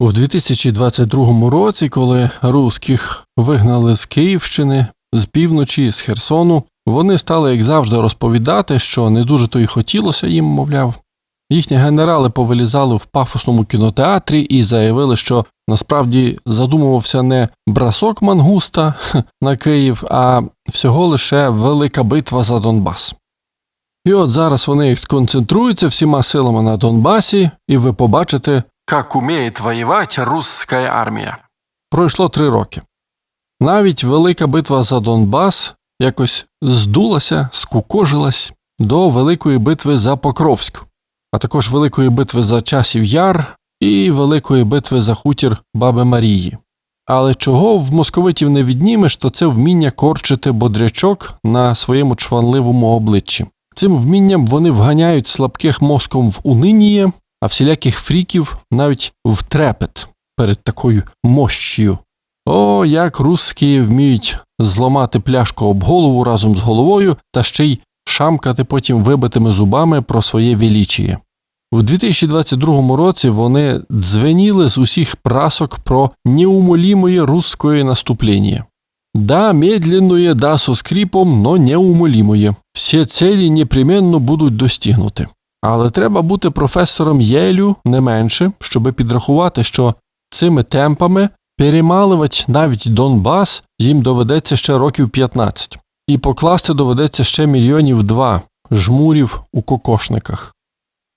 У 2022 році, коли русських вигнали з Київщини, з півночі, з Херсону, вони стали, як завжди, розповідати, що не дуже то й хотілося їм, мовляв. Їхні генерали повилізали в пафосному кінотеатрі і заявили, що насправді задумувався не брасок мангуста на Київ, а всього лише велика битва за Донбас. І от зараз вони сконцентруються всіма силами на Донбасі, і ви побачите, як уміє воювати русська армія. Пройшло три роки. Навіть велика битва за Донбас якось здулася, скукожилась до великої битви за Покровськ, а також великої битви за часів Яр і великої битви за хутір Баби Марії. Але чого в московитів не віднімеш, то це вміння корчити бодрячок на своєму чванливому обличчі. Цим вмінням вони вганяють слабких мозком в униніє, а всіляких фріків навіть в трепет перед такою мощію. О, як русські вміють зламати пляшку об голову разом з головою та ще й шамкати потім вибитими зубами про своє величіє. В 2022 році вони дзвеніли з усіх прасок про неумолімое русское наступлення. Да, медленное, да, со скрипом, но неумолімое. Всі цілі непременно будуть достигнути. Але треба бути професором Єлю не менше, щоб підрахувати, що цими темпами перемалювати навіть Донбас їм доведеться ще років 15, і покласти доведеться ще мільйонів два жмурів у кокошниках.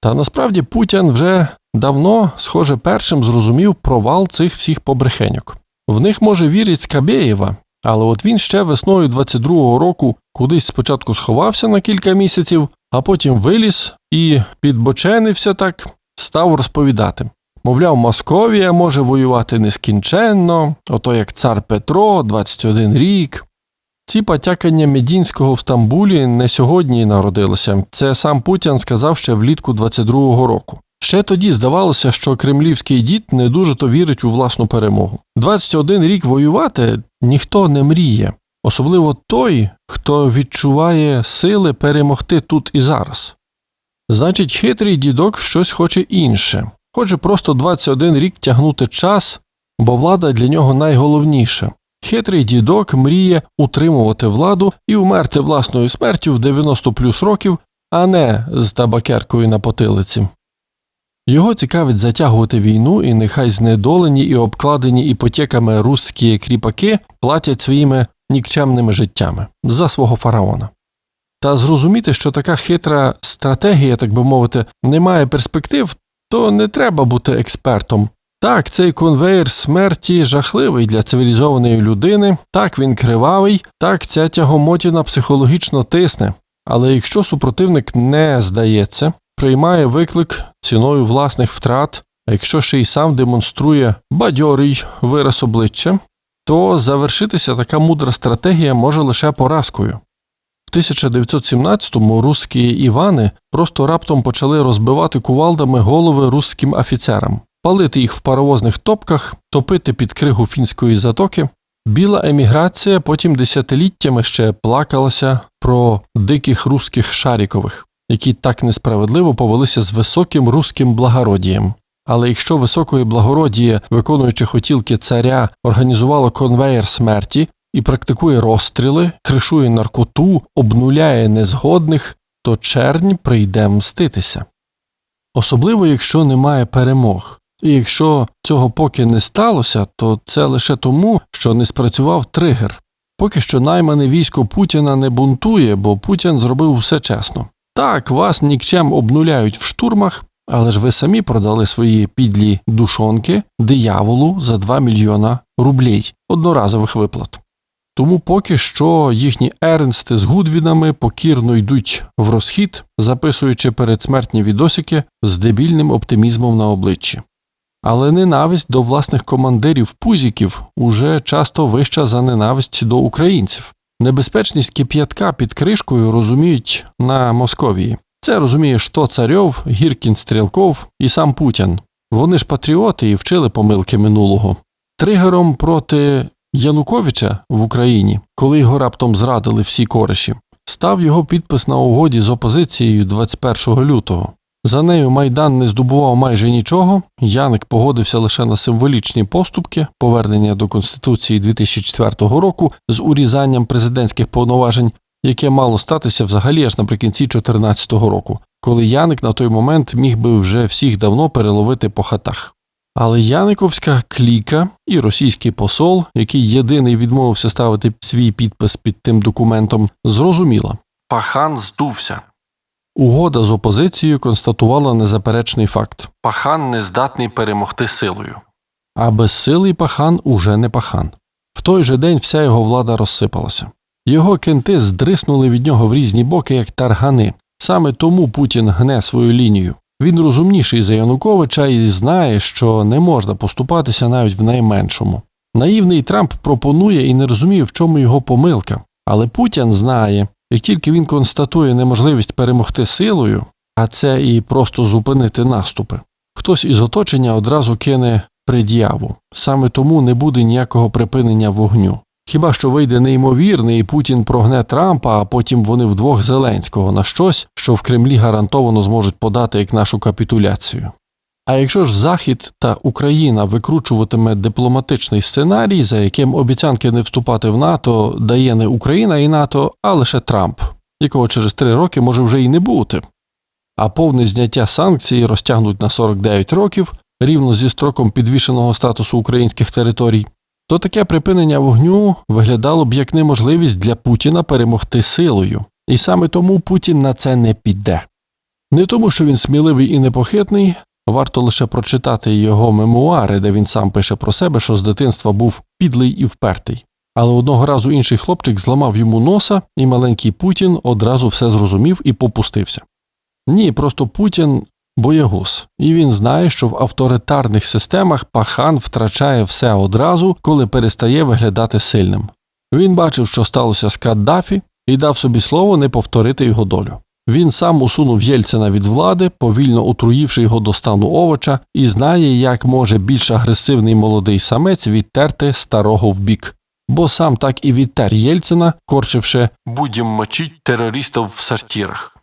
Та насправді Путін вже давно, схоже, першим зрозумів провал цих всіх побрехеньок. В них може вірить Скабєєва, але от він ще весною 22-го року кудись спочатку сховався на кілька місяців, а потім виліз і підбоченився так, став розповідати. Мовляв, Московія може воювати нескінченно, ото як цар Петро, 21 рік. Ці потякання Медінського в Стамбулі не сьогодні народилися. Це сам Путін сказав ще влітку 22-го року. Ще тоді здавалося, що кремлівський дід не дуже то вірить у власну перемогу. 21 рік воювати ніхто не мріє, особливо той, хто відчуває сили перемогти тут і зараз. Значить, хитрий дідок щось хоче інше, хоче просто 21 рік тягнути час, бо влада для нього найголовніша. Хитрий дідок мріє утримувати владу і умерти власною смертю в 90 плюс років, а не з табакеркою на потилиці. Його цікавить затягувати війну, і нехай знедолені і обкладені іпотеками русські кріпаки платять своїми нікчемними життями за свого фараона. Та зрозуміти, що така хитра стратегія, так би мовити, не має перспектив, то не треба бути експертом. Так, цей конвейер смерті жахливий для цивілізованої людини, так він кривавий, так ця тягомотіна психологічно тисне. Але якщо супротивник не здається, приймає виклик ціною власних втрат, а якщо ще й сам демонструє бадьорий вираз обличчя, то завершитися така мудра стратегія може лише поразкою. В 1917-му русські Івани просто раптом почали розбивати кувалдами голови русським офіцерам, палити їх в паровозних топках, топити під кригу фінської затоки. Біла еміграція потім десятиліттями ще плакалася про диких русських шарікових, які так несправедливо повелися з високим руським благородієм. Але якщо високої благородіє, виконуючи хотілки царя, організувало конвеєр смерті і практикує розстріли, кришує наркоту, обнуляє незгодних, то чернь прийде мститися. Особливо, якщо немає перемог. І якщо цього поки не сталося, то це лише тому, що не спрацював тригер. Поки що наймане військо Путіна не бунтує, бо Путін зробив все чесно. Так, вас нікчем обнуляють в штурмах, але ж ви самі продали свої підлі душонки дияволу за 2 мільйона рублей одноразових виплат. Тому поки що їхні ернсти з гудвінами покірно йдуть в розхід, записуючи передсмертні відосики з дебільним оптимізмом на обличчі. Але ненависть до власних командирів пузіків уже часто вища за ненависть до українців. Небезпечність кип'ятка під кришкою розуміють на Московії. Це розуміє що Царьов, Гіркін Стрілков і сам Путін. Вони ж патріоти і вчили помилки минулого. Тригером проти Януковича в Україні, коли його раптом зрадили всі кориші, став його підпис на угоді з опозицією 21 лютого. За нею Майдан не здобував майже нічого. Яник погодився лише на символічні поступки, повернення до Конституції 2004 року з урізанням президентських повноважень, яке мало статися взагалі аж наприкінці 2014 року, коли Яник на той момент міг би вже всіх давно переловити по хатах. Але Яниковська кліка і російський посол, який єдиний відмовився ставити свій підпис під тим документом, зрозуміла Пахан здувся. Угода з опозицією констатувала незаперечний факт Пахан не здатний перемогти силою. А безсилий пахан уже не пахан. В той же день вся його влада розсипалася. Його кенти здриснули від нього в різні боки, як таргани. Саме тому Путін гне свою лінію. Він розумніший за Януковича і знає, що не можна поступатися навіть в найменшому. Наївний Трамп пропонує і не розуміє, в чому його помилка. Але Путін знає, як тільки він констатує неможливість перемогти силою, а це і просто зупинити наступи, хтось із оточення одразу кине пред'яву. Саме тому не буде ніякого припинення вогню. Хіба що вийде неймовірний, і Путін прогне Трампа, а потім вони вдвох Зеленського на щось, що в Кремлі гарантовано зможуть подати як нашу капітуляцію. А якщо ж Захід та Україна викручуватиме дипломатичний сценарій, за яким обіцянки не вступати в НАТО дає не Україна і НАТО, а лише Трамп, якого через три роки може вже й не бути. А повне зняття санкцій розтягнуть на 49 років рівно зі строком підвішеного статусу українських територій, то таке припинення вогню виглядало б як неможливість для Путіна перемогти силою, і саме тому Путін на це не піде. Не тому, що він сміливий і непохитний, варто лише прочитати його мемуари, де він сам пише про себе, що з дитинства був підлий і впертий. Але одного разу інший хлопчик зламав йому носа, і маленький Путін одразу все зрозумів і попустився. Ні, просто Путін боягуз, і він знає, що в авторитарних системах пахан втрачає все одразу, коли перестає виглядати сильним. Він бачив, що сталося з Каддафі, і дав собі слово не повторити його долю. Він сам усунув Єльцина від влади, повільно отруївши його до стану овоча, і знає, як може більш агресивний молодий самець відтерти старого вбік. Бо сам так і відтер Єльцина, корчивши будім мочить терористів в сортирах.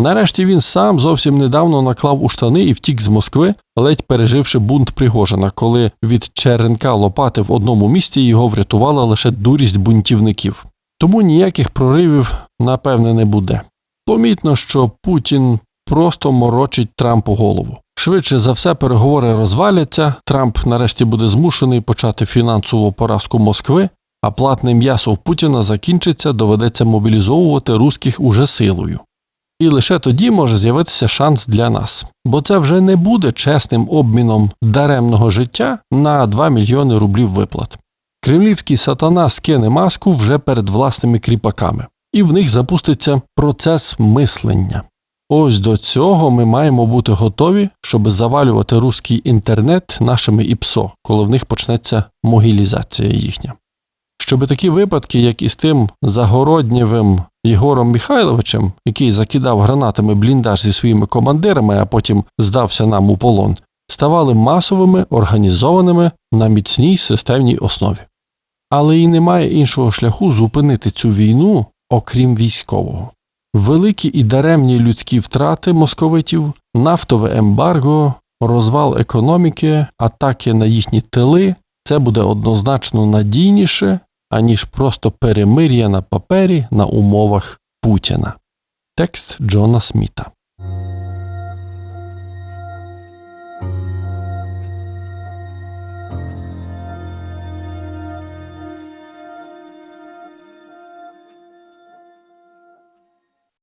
Нарешті він сам зовсім недавно наклав у штани і втік з Москви, ледь переживши бунт Пригожина, коли від черенка лопати в одному місті його врятувала лише дурість бунтівників. Тому ніяких проривів, напевне, не буде. Помітно, що Путін просто морочить Трампу голову. Швидше за все, переговори розваляться. Трамп нарешті буде змушений почати фінансову поразку Москви, а платне м'ясо в Путіна закінчиться, доведеться мобілізовувати русських уже силою. І лише тоді може з'явитися шанс для нас, бо це вже не буде чесним обміном даремного життя на 2 мільйони рублів виплат. Кремлівський сатана скине маску вже перед власними кріпаками, і в них запуститься процес мислення. Ось до цього ми маємо бути готові, щоб завалювати руський інтернет нашими ІПСО, коли в них почнеться могілізація їхня. Щоби такі випадки, як із тим Загороднєвим Єгором Михайловичем, який закидав гранатами бліндаж зі своїми командирами, а потім здався нам у полон, ставали масовими, організованими на міцній системній основі. Але і немає іншого шляху зупинити цю війну, окрім військового. Великі і даремні людські втрати московитів, нафтове ембарго, розвал економіки, атаки на їхні тили це буде однозначно надійніше, аніж просто перемир'я на папері на умовах Путіна. Текст Джона Сміта